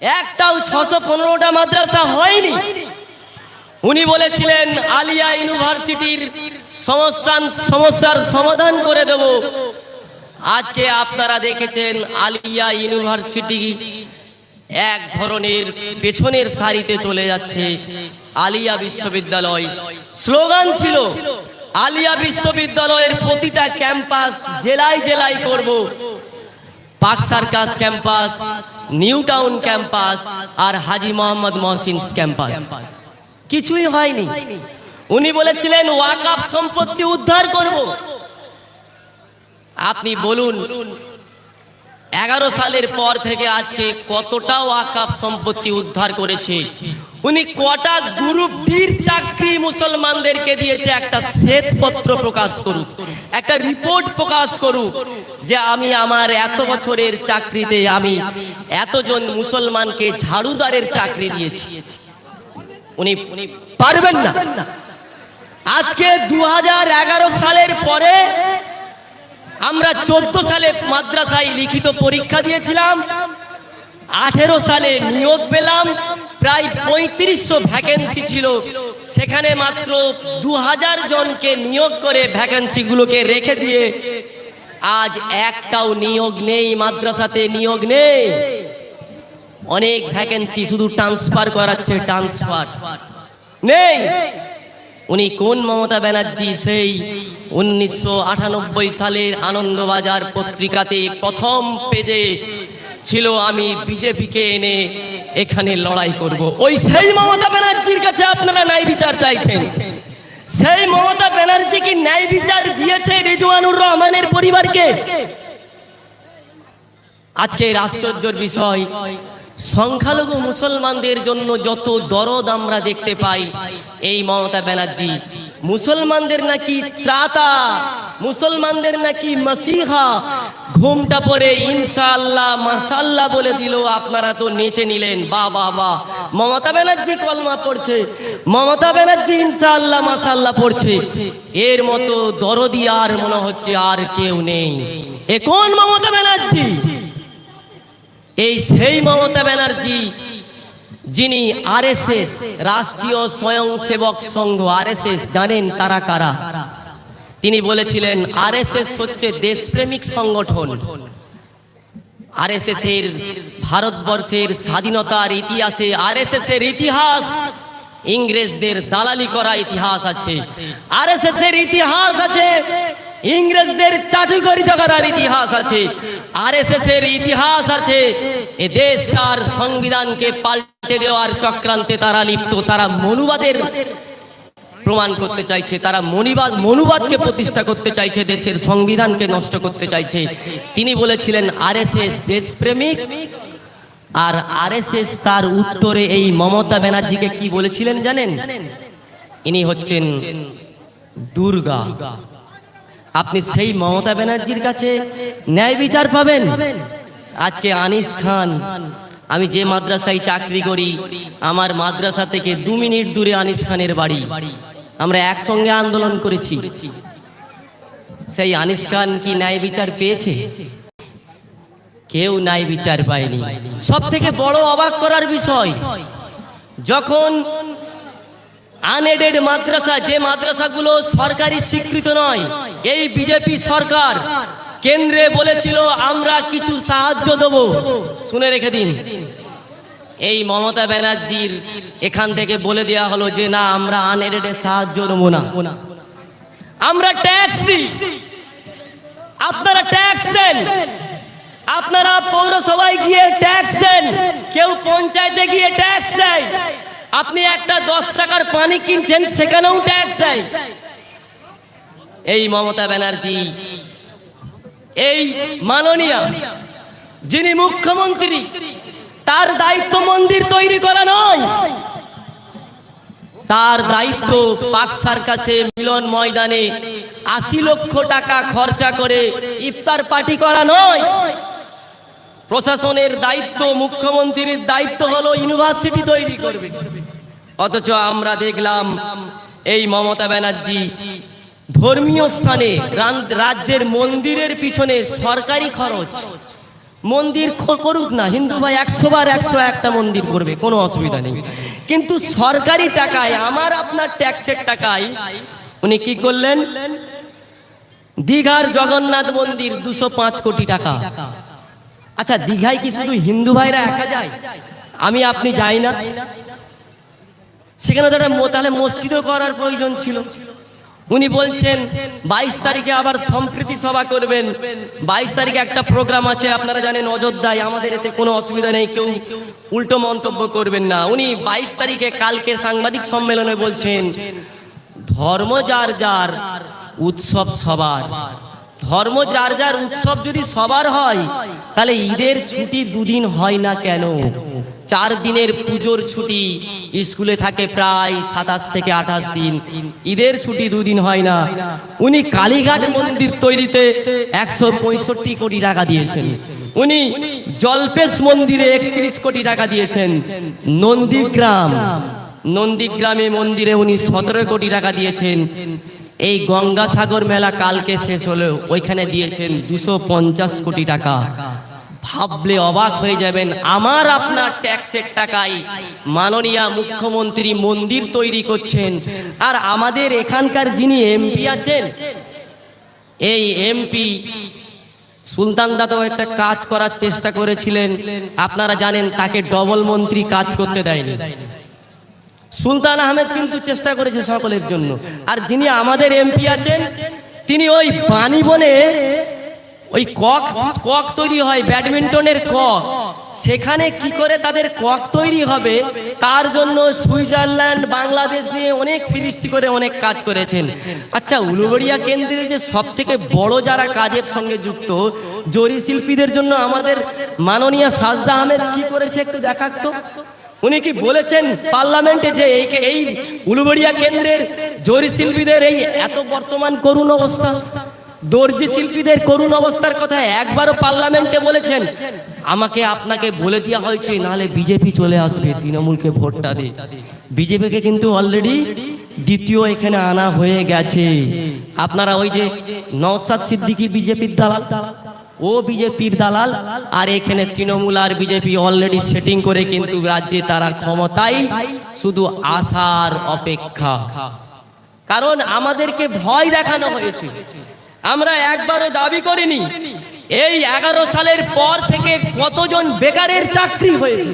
একটাও ছশো পনেরোটা মাদ্রাসা হয়নি। উনি বলেছিলেন, আলিয়া ইউনিভার্সিটির সমস্যা সমস্যার সমাধান করে দেব। আজকে আপনারা দেখেছেন, আলিয়া ইউনিভার্সিটি এক ধরনের পেছনের সারিতে চলে যাচ্ছে। আলিয়া বিশ্ববিদ্যালয়। স্লোগান ছিল, আলিয়া বিশ্ববিদ্যালয়ের প্রতিটা ক্যাম্পাস জেলায় জেলায় করব। Park circus campus, new town campus আর হাজি মোহাম্মদ মহসিন ক্যাম্পাস। কিছুই হয়নি। উনি বলেছিলেন, ওয়াকাপ সম্পত্তি উদ্ধার করব। আপনি বলুন এগারো সালের পর থেকে আজকে কতটা ওয়াকাফ সম্পত্তি উদ্ধার করেছে? উনি কটা গ্রুপ ডির চাকরি মুসলমানদেরকে দিয়েছে, একটা শ্বেতপত্র প্রকাশ করুক, একটা রিপোর্ট প্রকাশ করুক যে আমি আমার এত বছরের চাকরিতে আমি এতজন মুসলমানকে ঝাড়ুদারের চাকরি দিয়েছি। উনি উনি পারবেন না। আজকে দু হাজার এগারো সালের পরে আমরা চোদ্দ সালে মাদ্রাসায় লিখিত পরীক্ষা দিয়েছিলাম। আঠেরো সালে নিয়োগ পেলাম। প্রায় পঁয়ত্রিশশো ভ্যাকেন্সি ছিল। সেখানে মাত্র দু হাজার জনকে নিয়োগ করে ভ্যাকেন্সিগুলোকে রেখে দিয়ে আজ একটাও নিয়োগ নেই, মাদ্রাসাতে নিয়োগ নেই। অনেক ভ্যাকেন্সি শুধু ট্রান্সফার করাচ্ছে ট্রান্সফার নেই। উনি কোন মমতা ব্যানার্জি? সেই উনিশশো আটানব্বই সালের আনন্দবাজার পত্রিকাতে প্রথম পেজে ছিল, আমি বিজেপিকে এনে এখানে লড়াই করব। ওই সেই মমতা ব্যানার্জির কাছে আপনারা ন্যায় বিচার চাইছেন। সেই মমতা ব্যানার্জি কি ন্যায় বিচার দিয়েছে রিজওয়ানুর রহমানের পরিবারকে? আজকের আশ্চর্যের বিষয় সংখ্যালঘু মুসলমানদের জন্য যত দরদ আমরা দেখতে পাই, এই মমতা ব্যানার্জি, মুসলমানদের নাকি ত্রাতা, মুসলমানদের নাকি মাসিহা, ঘুমটা পরে ইনশাআল্লাহ মাসাল্লাহ বলে দিল, আপনারা তো নেচে নিলেন বা বা বা মমতা ব্যানার্জি কলমা পড়ছে, মমতা ব্যানার্জি ইনশাআল্লাহ মাসাল্লাহ পড়ছে। এর মতো দরদি আর মনে হচ্ছে আর কেউ নেই। এ কোন মমতা ব্যানার্জি? এই সেই মমতা ব্যানার্জি যিনি আরএসএস, রাষ্ট্রীয় স্বয়ংসেবক সংঘ, আরএসএস, জানেন তারা কারা? তিনি বলেছিলেন, আরএসএস হচ্ছে দেশপ্রেমিক সংগঠন। আরএসএস এর ভারতবর্ষের স্বাধীনতার ইতিহাসে আরএসএস এর ইতিহাস, ইংরেজদের দালালি করা ইতিহাস আছে। আরএসএস এর ইতিহাস আছে। ইংরেজদের চাটুকারিতা করার ইতিহাস আছে আরএসএস এর ইতিহাস আছে। এ দেশটার সংবিধানকে পাল্টে দেওয়ার চক্রান্তে তারা লিপ্ত, তারা মনুবাদের প্রমাণ করতে চাইছে, তারা মনিবাদ, মনুবাদকে প্রতিষ্ঠা করতে চাইছে, দেশের সংবিধানকে নষ্ট করতে চাইছে। তিনি বলেছিলেন, আরএসএস দেশপ্রেমিক আর আর আরএসএস তার উত্তরে এই মমতা ব্যানার্জিকে কি বলেছিলেন জানেন? ইনি হচ্ছেন দুর্গা। আপনি সেই মমতা ব্যানার্জির কাছে ন্যায় বিচার পাবেন। আজকে আনিস খান, আমি যে মাদ্রাসায় চাকরি করি, আমার মাদ্রাসা থেকে দু মিনিট দূরে আনিস খানের বাড়ি। আমরা একসঙ্গে আন্দোলন করেছি। সেই আনিস খান কি ন্যায় বিচার পেয়েছে? কেউ ন্যায় বিচার পায়নি। সব থেকে বড় অবাক করার বিষয়, যখন আনএডেড মাদ্রাসা, যে মাদ্রাসাগুলো সরকারি স্বীকৃত নয় এই বিজেপি সরকার কেন্দ্রে বলেছিল, আমরা কিছু সাহায্য দেব। শুনে রেখে দিন। এই মমতা ব্যানার্জির এখান থেকে বলে দেওয়া হলো যে, না, আমরা আনএডেড সাহায্য দেবো না। আমরা ট্যাক্স দিই। আপনারা ট্যাক্স দেন। আপনারা পৌরসভায় গিয়ে ট্যাক্স দেন। কেউ পঞ্চায়েতে গিয়ে ট্যাক্স দেয়। আপনি একটা দশ টাকার পানি কিনছেন, সেখানেও ট্যাক্স দেয়। এই মমতা ব্যানার্জি, এই মাননীয়া যিনি মুখ্যমন্ত্রী, তার দায়িত্ব মন্দির তৈরি করা নয়। তার দায়িত্ব পাক সার্কাসে মিলন ময়দানে আশি লক্ষ টাকা খরচা করে ইফতার পার্টি করা নয়। প্রশাসনের দায়িত্ব, মুখ্যমন্ত্রীর দায়িত্ব হলো ইউনিভার্সিটি তৈরি করবে। অথচ আমরা দেখলাম এই মমতা ব্যানার্জি ধর্মীয় স্থানে রাজ্যের মন্দিরের পিছনে সরকারি খরচ। মন্দির করুক না, হিন্দু ভাই একশো বার একশো একটা মন্দির করবে, কোনো অসুবিধা নেই। কিন্তু সরকারি টাকায়, আমার আপনার ট্যাক্সের টাকায়, উনি কি করলেন? দীঘার জগন্নাথ মন্দির দুশো পাঁচ কোটি টাকা। আচ্ছা দীঘায় কি শুধু হিন্দু ভাইরা একা যায়? আমি, আপনি যাই না। সেখানে তো একটা তাহলে মসজিদও করার প্রয়োজন ছিল। উনি বলছেন, বাইশ তারিখে আবার সম্প্রীতি সভা করবেন। বাইশ তারিখে একটা প্রোগ্রাম আছে, আপনারা জানেন অযোধ্যায়, আমাদের এতে কোনো অসুবিধা নেই, কেউ উল্টো মন্তব্য করবেন না। উনি বাইশ তারিখে কালকে সাংবাদিক সম্মেলনে বলছেন, ধর্ম যার যার, উৎসব সবার। ধর্ম যার যার, উৎসব যদি সবার হয়, তাহলে ঈদের ছুটি দুদিন হয় না কেন? চার দিনের পুজোর ছুটি। স্কুলে থাকে প্রায় সাতাশ থেকে আঠাশ দিন। ঈদের ছুটি দুদিন হয় না। উনি কালীঘাট মন্দির তৈরিতে একশো পঁয়ষট্টি কোটি টাকা দিয়েছেন। উনি জলপেশ মন্দিরে একত্রিশ কোটি টাকা দিয়েছেন। নন্দীগ্রাম। নন্দীগ্রামে মন্দিরে উনি সতেরো কোটি টাকা দিয়েছেন। এই গঙ্গাসাগর মেলা কালকে শেষ হলো ওইখানে দিয়েছেন দুশো পঞ্চাশ কোটি টাকা। ভাবলে অবাক হয়ে যাবেন, আমার আপনার ট্যাক্সের টাকায় মাননীয় মুখ্যমন্ত্রী মন্দির তৈরি করছেন। আর আমাদের এখানকার যিনি এমপি আছেন, এই এমপি সুলতান দাদাও একটা কাজ করার চেষ্টা করেছিলেন। আপনারা জানেন, তাকে ডবল মন্ত্রী কাজ করতে দেয়নি। সুলতান আহমেদ কিন্তু চেষ্টা করেছে সকলের জন্য। আর যিনি আমাদের এমপি আছেন, তিনি ওই পানি বনে ওই কক কক তৈরি হয়, ব্যাডমিন্টনের কক। সেখানে কি করে তাদের কক তৈরি হবে? তার জন্য সুইজারল্যান্ড, বাংলাদেশ নিয়ে অনেক ফিরিস্তি করে অনেক কাজ করেছেন। আচ্ছা উলুবড়িয়া কেন্দ্রে যে সব থেকে বড় যারা কাজের সঙ্গে যুক্ত, জরি শিল্পীদের জন্য আমাদের মাননীয় সাজদা আহমেদ কি করেছে একটু দেখাতো উনি কি বলেছেন পার্লামেন্টে যে এই উলুবড়িয়া কেন্দ্রের জরি শিল্পীদের এই এত বর্তমান করুণ অবস্থা? দর্জি শিল্পীদের করুণ অবস্থার কথা একবারও পার্লামেন্টে বলেছেন। আমাকে আপনাকে বলে দেওয়া হয়েছে, নাহলে বিজেপি চলে আসবে, তৃণমূলকে ভোটটা দে। বিজেপিকে কিন্তু অলরেডি দ্বিতীয় এখানে আনা হয়ে গেছে। আপনারা ওই যে নওসাদ সিদ্দিকী বিজেপির দালাল, ও বিজেপির দালাল, আর এখানে তৃণমূল আর বিজেপি অলরেডি সেটিং করে কিন্তু রাজ্যে তারা ক্ষমতায়, শুধু আসার অপেক্ষা। কারণ আমাদেরকে ভয় দেখানো হয়েছে। আমরা একবারও দাবি করিনি, এই এগারো সালের পর থেকে কতজন বেকারের চাকরি হয়েছে?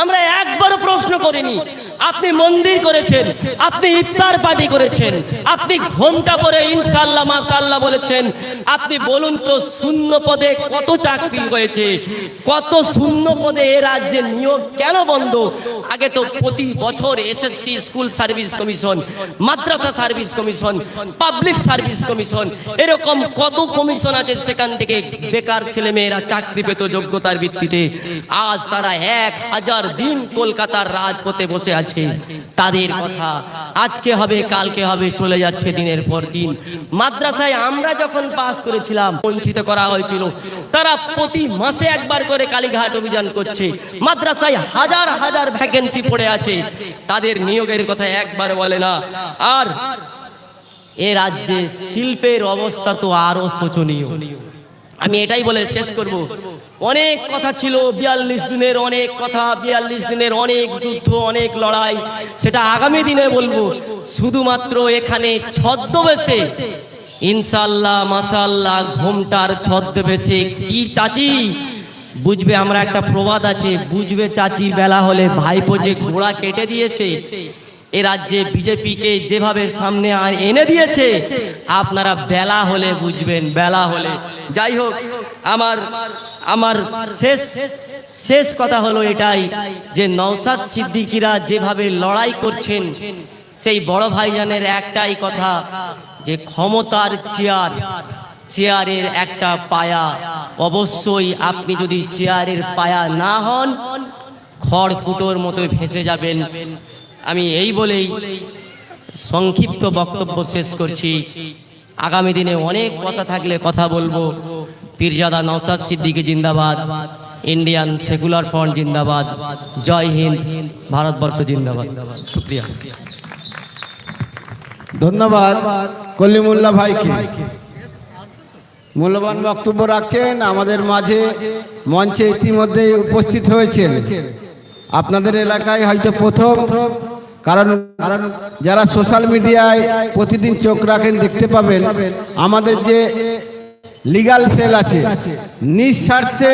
আমরা একবারও প্রশ্ন করিনি আপনি মন্দির করেছেন, আপনি ইফতার পার্টি করেছেন, আপনি ঘণ্টা পরে ইনশাল্লাহ মাসাল্লাহ বলেছেন। আপনি বলুন তো, শূন্য পদে কত চাকরি হয়েছে? কত শূন্য পদে এ রাজ্যে নিয়োগ কেন বন্ধ? আগে তো প্রতি বছর এসএসসি স্কুল সার্ভিস কমিশন মাদ্রাসা service commission public service commission এরকম কত কমিশন আছে সেখান থেকে বেকার ছেলে মেয়েরা চাকরি পেত যোগ্যতার ভিত্তিতে। আজ তারা এক হাজার দিন কলকাতার রাজপথে বসে আছে। তাদের কথা, আজকে হবে, কালকে হবে, চলে যাচ্ছে দিনের পর দিন। মাদ্রাসায় আমরা যখন পাস করেছিলাম, বঞ্চিত করা হয়েছিল। তারা প্রতি মাসে একবার করে কালীঘাট অভিযান করছে। মাদ্রাসায় হাজার হাজার ভ্যাকেন্সি পড়ে আছে। তাদের নিয়োগের কথা একবার বলে না। আর এ রাজ্যে শিল্পের অবস্থা তো আরও শোচনীয়। আমি এটাই বলে শেষ করব। অনেক কথা ছিল, বিয়াল্লিশ দিনের অনেক কথা, বিয়াল্লিশ দিনের অনেক যুদ্ধ, অনেক লড়াই। সেটা আগামী দিনে বলব। শুধুমাত্র এখানে ছদ্মবেশে ইনশাল্লাহ মাসাল্লাহ ঘোমটার ছদ্মবেশে কি চাচি? বুঝবে আমরা একটা প্রবাদ আছে, বুঝবে চাচি বেলা হলে ভাইপো যে ঘোড়া কেটে দিয়েছে। এ রাজ্যে বিজেপিকে যেভাবে সামনে এনে দিয়েছে, আপনারা বেলা হলে বুঝবেন, বেলা হলে। যাই হোক, আমার আমার শেষ শেষ কথা হলো এটাই যে নওসাদ সিদ্দিকিরা যেভাবে লড়াই করছেন, সেই বড় ভাইজানের একটাই কথা যে ক্ষমতার চেয়ার, চেয়ারের একটা পায়া। অবশ্যই আপনি যদি চেয়ারের পায়া না হন, খড়কুটোর মতো ভেসে যাবেন। আমি এই বলেই সংক্ষিপ্ত বক্তব্য শেষ করছি। আগামী দিনে অনেক কথা থাকলে কথা বলব। পীরজাদা নওসাদ সিদ্দিকী জিন্দাবাদ, ইন্ডিয়ান সেকুলার ফ্রন্ট জিন্দাবাদ, জয় হিন্দ, ভারতবর্ষ জিন্দাবাদ। শুক্রিয়া। ধন্যবাদ কলিমুল্লাহ ভাইকে। মূল্যবান বক্তব্য রাখছেন আমাদের মাঝে মঞ্চে ইতিমধ্যে উপস্থিত হয়েছেন। আপনাদের এলাকায় হয়তো প্রথম কারণ যারা সোশ্যাল মিডিয়ায় প্রতিদিন চোখ রাখেন, দেখতে পাবেন, আমাদের যে লিগাল সেল আছে, নিঃস্বার্থে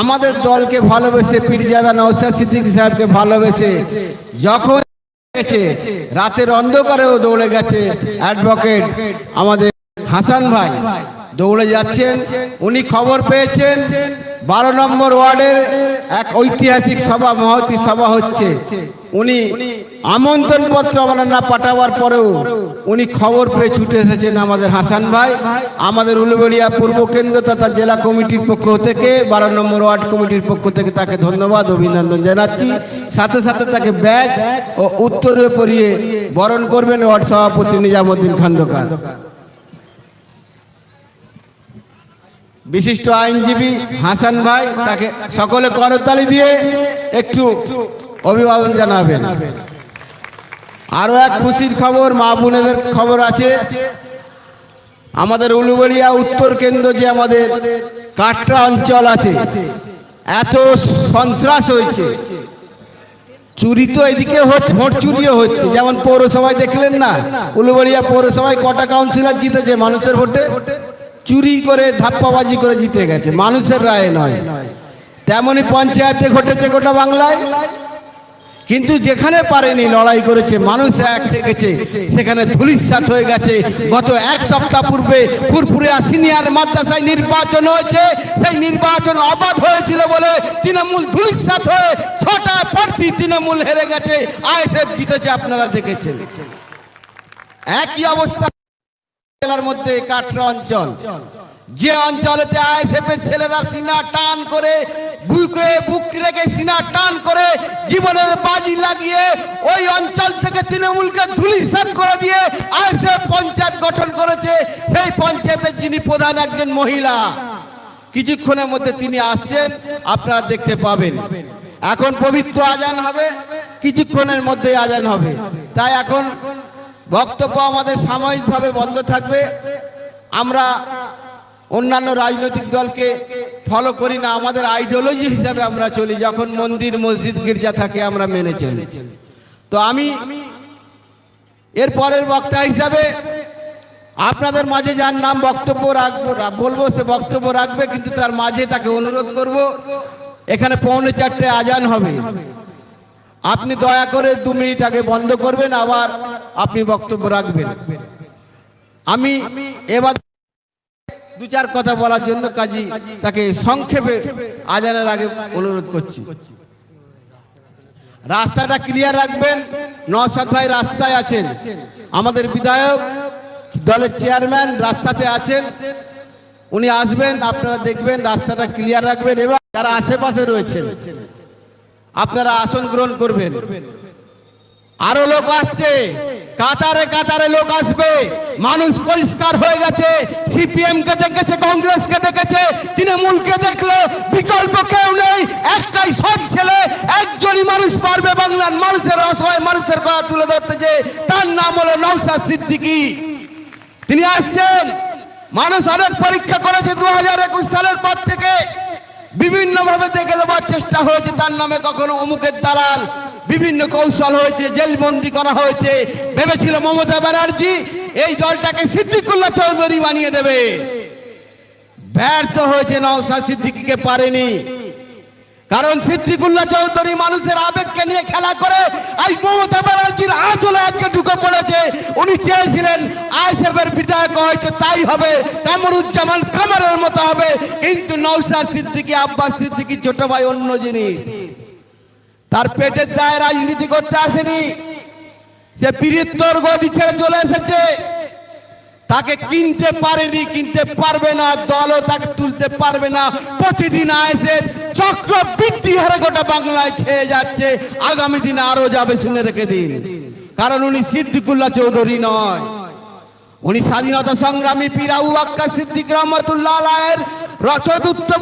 আমাদের দলকে ভালোবেসে, পীরজাদা নৌসাদ সিদ্দিকী সাহেবকে ভালোবেসে যখন গেছে, রাতের অন্ধকারেও দৌড়ে গেছে অ্যাডভোকেট আমাদের হাসান ভাই। দৌড়ে যাচ্ছেন, উনি খবর পেয়েছেন, বারো নম্বর ওয়ার্ডের এক ঐতিহাসিক সভা, মহতি সভা হচ্ছে। উনি আমন্ত্রণ পত্র না পাঠাবার পরেও উনি খবর পেয়ে ছুটে এসেছেন আমাদের হাসান ভাই। আমাদের উলুবেড়িয়া পূর্ব কেন্দ্র তথা জেলা কমিটির পক্ষ থেকে, বারো নম্বর ওয়ার্ড কমিটির পক্ষ থেকে তাকে ধন্যবাদ, অভিনন্দন জানাচ্ছি। সাথে সাথে তাকে ব্যাচ ও উত্তরে পরিয়ে বরণ করবেন ওয়ার্ড সভাপতি নিজামুদ্দিন খন্দকার। বিশিষ্ট আইনজীবী হাসান ভাই তাকে সকলে করতালি দিয়ে একটু অভিভাবন জানাবেন। আরও এক খুশির খবর, মা বোনেদের খবর আছে। আমাদের উলুবেড়িয়া উত্তর কেন্দ্র যে আমাদের কাটরা অঞ্চল আছে, এত সন্ত্রাস হয়েছে। চুরি তো এদিকে ভোট চুরিও হচ্ছে। যেমন পৌরসভায় দেখলেন না, উলুবেড়িয়া পৌরসভায় কটা কাউন্সিলর জিতেছে মানুষের ভোটে? চুরি করে, ধাপ্পাবাজি করে জিতে গেছে। মানুষের রায় নয়। তেমনি পঞ্চায়েতে ঘটেছে গোটা বাংলায়। কিন্তু যেখানে পারেনি লড়াই করেছে, মানুষ এক থেকেছে। সেখানে ধুলিসাত হয়ে গেছে। গত এক সপ্তাহ পূর্বে ফুরফুরিয়া সিনিয়র মাদ্রাসায় নির্বাচন হয়েছে। সেই নির্বাচন অবাধ হয়েছিল বলে তৃণমূল ধুলিসাত হয়ে ছটা প্রার্থী তৃণমূল হেরে গেছে। আইএসএফ জিতেছে, আপনারা দেখেছেন। একই অবস্থা জেলার মধ্যে কাটরা অঞ্চল। যে অঞ্চলেতে আইএসএফ এর ছেলেরা সিনা টান করে, বুকে বুক রেখে সিনা টান করে জীবনের বাজি লাগিয়ে ওই অঞ্চল থেকে তৃণমূলকে ধুলি ধুলিসাৎ করে দিয়ে আইএসএফ পঞ্চায়েত গঠন করেছে, সেই পঞ্চায়েতের যিনি প্রধান একজন মহিলা, কিছুক্ষণের মধ্যে তিনি আসছেন, আপনারা দেখতে পাবেন। এখন পবিত্র আজান হবে, কিছুক্ষণের মধ্যে আজান হবে। তাই এখন বক্তব্য আমাদের সাময়িকভাবে বন্ধ থাকবে। আমরা অন্যান্য রাজনৈতিক দলকে ফলো করি না, আমাদের আইডিওলজি হিসাবে আমরা চলি, যখন মন্দির, মসজিদ, গির্জা থাকে, আমরা মেনে চলি। তো আমি এর পরের বক্তা হিসাবে আপনাদের মাঝে যার নাম বক্তব্য রাখব বলব, সে বক্তব্য রাখবে, কিন্তু তার মাঝে তাকে অনুরোধ করব, এখানে পৌনে চারটে আজান হবে। আপনি দয়া করে দু মিনিট আগে বন্ধ করবেন, আবার আপনি বক্তব্য রাখবেন। আমি এবার দু চার কথা বলার জন্য কাজী তাকে সংক্ষেপে আজানের আগে অনুরোধ করছি। রাস্তাটা ক্লিয়ার রাখবেন নসাদ ভাই রাস্তায় আছেন। আমাদের বিধায়ক, দলের চেয়ারম্যান রাস্তাতে আছেন। উনি আসবেন, আপনারা দেখবেন রাস্তাটা ক্লিয়ার রাখবেন, এবং যারা আশেপাশে রয়েছেন আপনারা আসন গ্রহণ করবেন। আরও লোক আসছে। কাতারে কাতারে লোক আসবে। মানুষ পরিষ্কার হয়ে গেছে। সিপিএম কে দেখেছে, কংগ্রেস কে দেখেছে, তৃণমূল কে দেখল, বিকল্প কেউ নেই। একটাই সৎ ছেলে, একজনই মানুষ পারবে বাংলার মানুষের অসহায় মানুষের কথা তুলে ধরতে যে, তার নাম হলো নৌসাদ সিদ্দিকী। তিনি আসছেন। মানুষ অনেক পরীক্ষা করেছে দু হাজার একুশ সালের পর থেকে। বিভিন্ন ভাবে দেখে দেওয়ার চেষ্টা হয়েছে, তার নামে কখনো অমুকের দালাল, বিভিন্ন কৌশল হয়েছে, জেলবন্দি করা হয়েছে। ভেবেছিল মমতা ব্যানার্জি এই দলটাকে সিদ্দিকুল্লাহ চৌধুরী বানিয়ে দেবে। ব্যর্থ হয়েছে নওশাদ সিদ্দিকীকে পারেনি। কারণ সিদ্দিকুল্লাহ চৌধুরী মানুষের আবেগকে নিয়ে খেলা করে, আজ মমতা উনি চেয়েছিলেন আইসেফ এর বিধায়ক হয়তো তাই হবে, কামরুজ্জামান কামারের মতো হবে, কিন্তু নৌসাদ সিদ্দিকী, আব্বাস সিদ্দিকী ছোট ভাই অন্য জিনিস। তার পেটের দায় রাজনীতি করতে আসেনি। সে বীরিত্বর গদি ছেড়ে চলে এসেছে। তাকে কিনতে পারেনি, কিনতে পারবে না, দলও তাকে তুলতে পারবে না। প্রতিদিন আয়েসে চক্র বৃদ্ধি হারে গোটা বাংলায় ছেয়ে যাচ্ছে। আগামী দিনে আরও যাবে, শুনে রেখে দিন। কারণ উনি সিদ্দিকুল্লাহ চৌধুরী নয়। উনি স্বাধীনতা সংগ্রামী পিরাউ আক্কা সিদ্দিক রহমতুল্লাহ আলায়ের র- চতুর্থ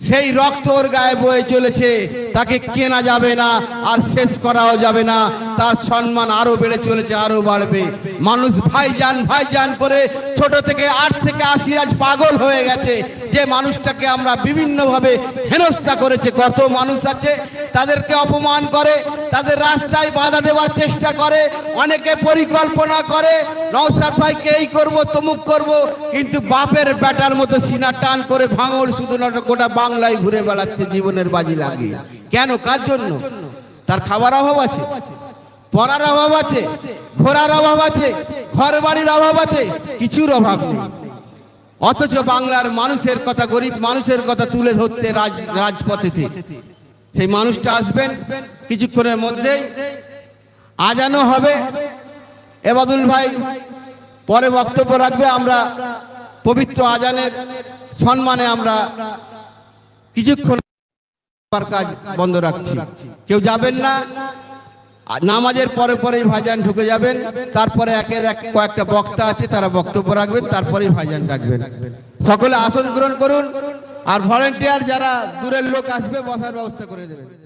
সেই রক্ত ওর গায়ে বয়ে চলেছে, তাকে কেনা যাবে না আর শেষ করাও যাবে না। তার সম্মান আরও বেড়ে চলেছে, আরও বাড়বে। মানুষ ভাইজান ভাইজান করে ছোট থেকে আট থেকে আশি আজ পাগল হয়ে গেছে। যে মানুষটাকে আমরা বিভিন্নভাবে হেনস্থা করেছে, কত মানুষ আছে, তাদেরকে অপমান করে, তাদের রাস্তায় বাধা দেওয়ার চেষ্টা করে, অনেকে পরিকল্পনা করে নৌসাদ ভাইকে এই করব, তমুক করব, কিন্তু বাপের ব্যাটার মতো সিনা টান করে ভাঙল শুধু গোটা বাংলায় ঘুরে বেড়াচ্ছে, জীবনের বাজি লাগিয়ে। কেন? কার জন্য? তার খাবার অভাব আছে, পড়ার অভাব আছে, ঘোরার অভাব আছে ঘর বাড়ির অভাব আছে, কিছুর অভাব নেই। অথচ বাংলার মানুষের কথা, গরিব মানুষের কথা তুলে ধরতে রাজ, রাজপথেতে। সেই মানুষটা আসবেন কিছুক্ষণের মধ্যেই। আজানো হবে। এবাদুল ভাই পরে বক্তব্য রাখবে। আমরা পবিত্র আজানের সম্মানে আমরা কিছুক্ষণ কাজ বন্ধ রাখছি। কেউ যাবেন না। নামাজের পরে পরেই ভাইজান ঢুকে যাবেন। তারপরে একের এক কয়েকটা বক্তা আছে, তারা বক্তব্য রাখবেন, তারপরেই ভাইজান ডাকবেন। সকলে আসন গ্রহণ করুন। আর ভলেন্টিয়ার যারা দূরের লোক আসবে, বসার ব্যবস্থা করে দেবেন।